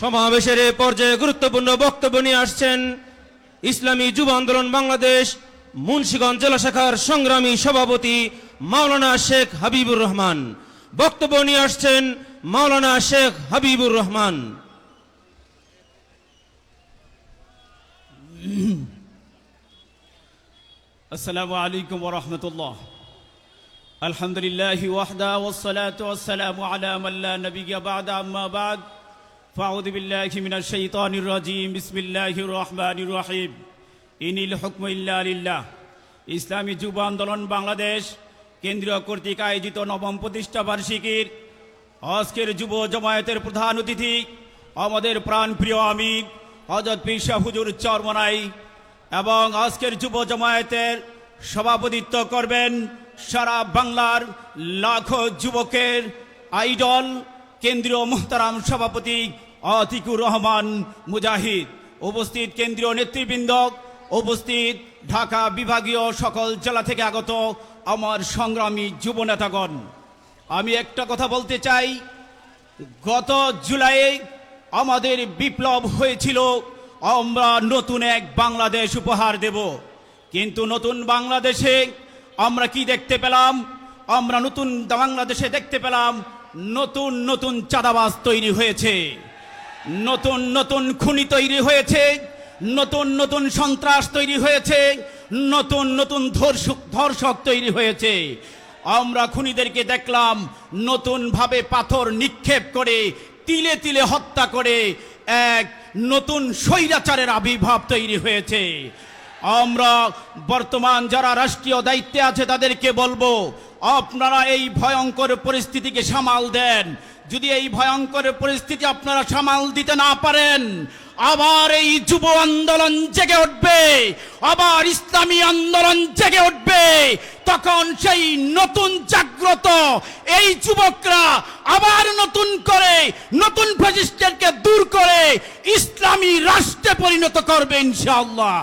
সমাবেশের এ পর্যায়ে গুরুত্বপূর্ণ বক্তব্য নিয়ে আসছেন ইসলামী যুব আন্দোলন বাংলাদেশ, মুন্সীগঞ্জ জেলা শাখার সংগ্রামী সভাপতি মাওলানা শেখ হাবিবুর রহমান। বক্তব্য নিয়ে আসছেন মাওলানা শেখ হাবিবুর রহমান। আসসালামু আলাইকুম রহমতুল্লাহ। আলহামদুলিল্লাহ ওয়াহদা ওসালাত ওসালামু আলা মাল্লা নবী বাদ আম্মা বাদ। فأعوذ بالله من الشيطان الرجيم بسم الله الرحمن الرحيم إن الحكم إلا لله ইসলামী যুব আন্দোলন বাংলাদেশ কেন্দ্রীয় কর্তৃক আয়োজিত নবম প্রতিষ্ঠা বার্ষিকীর আজকের যুব জমায়েতের প্রধান অতিথি আমাদের প্রাণপ্রিয় আমির হজরত পিসা হুজুর চরমনাই এবং আজকের যুব জমায়েতের সভাপতিত্ব করবেন সারা বাংলার লাখো যুবকের আইডল কেন্দ্রীয় মোহতারাম সভাপতি আতিকুর রহমান মুজাহিদ। উপস্থিত কেন্দ্রীয় নেতৃবৃন্দ, উপস্থিত ঢাকা বিভাগীয় সকল জেলা থেকে আগত আমার সংগ্রামী যুব নেতাগণ। আমি একটা কথা বলতে চাই, গত জুলাইয়ে আমাদের বিপ্লব হয়েছিল, আমরা নতুন এক বাংলাদেশ উপহার দেব। কিন্তু নতুন বাংলাদেশে আমরা কি দেখতে পেলাম? আমরা নতুন বাংলাদেশে দেখতে পেলাম, নতুন নতুন চাঁদাবাজ তৈরি হয়েছে। নতুন নতুন খুনি তৈরি হয়েছে, নতুন নতুন সন্ত্রাস তৈরি হয়েছে, নতুন নতুন ধর্ষক ধর্ষক তৈরি হয়েছে। আমরা খুনিদেরকে দেখলাম নতুনভাবে পাথর নিক্ষেপ করে, তিলে তিলে হত্যা করে এক নতুন স্বৈরাচারের আবির্ভাব তৈরি হয়েছে। আমরা বর্তমান যারা রাষ্ট্রীয় দায়িত্বে আছে তাদেরকে বলব, আপনারা এই ভয়ঙ্কর পরিস্থিতিকে সামাল দেন। যদি এই ভয়ঙ্কর পরিস্থিতি আপনারা সামাল দিতে না পারেন, আবার এই যুব আন্দোলন জেগে উঠবে, আবার ইসলামী আন্দোলন জেগে উঠবে, তখন সেই নতুন জাগ্রত এই যুবকরা আবার নতুন করে নতুন ফ্যাসিস্টদেরকে দূর করে ইসলামী রাষ্ট্রে পরিণত করবে ইনশাআল্লাহ।